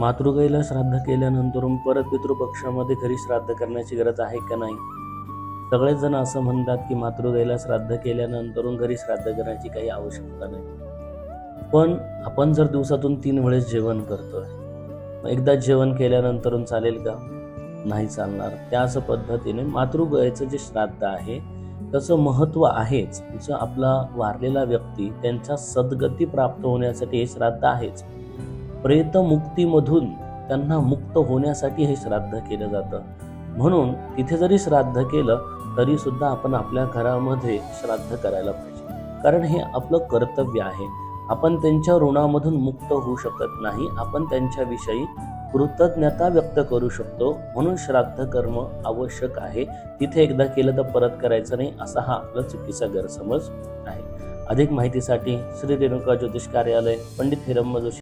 मातृगाईला श्राद्ध केल्यानंतर परत पितृपक्षामध्ये घरी श्राद्ध करण्याची गरज आहे का नाही? सगळेच जण असं म्हणतात की मातृगाईला श्राद्ध केल्यानंतर घरी श्राद्ध करण्याची काही आवश्यकता नाही. पण आपण जर दिवसातून तीन वेळेस जेवण करतोय एकदा जेवण केल्यानंतर चालेल का? नाही चालणार. त्याच पद्धतीने मातृगाईचं जे श्राद्ध आहे त्याचं महत्त्व आहेच. जो आपला वारलेला व्यक्ती त्यांच्या सद्गती प्राप्त होण्यासाठी हे श्राद्ध आहेच. प्रेतमुक्तीमधून त्यांना मुक्त होण्यासाठी हे श्राद्ध केलं जातं. म्हणून तिथे जरी श्राद्ध केलं तरी सुद्धा आपण आपल्या घरामध्ये श्राद्ध करायला पाहिजे. कारण हे आपलं कर्तव्य आहे. आपण त्यांच्या ऋणामधून मुक्त होऊ शकत नाही. आपण त्यांच्याविषयी कृतज्ञता व्यक्त करू शकतो. म्हणून श्राद्ध कर्म आवश्यक आहे. तिथे एकदा केलं तर परत करायचं नाही असा हा आपला चुकीचा गैरसमज आहे. अधिक माहितीसाठी श्री रेणुका ज्योतिष कार्यालय पंडित हिरम्म जोशी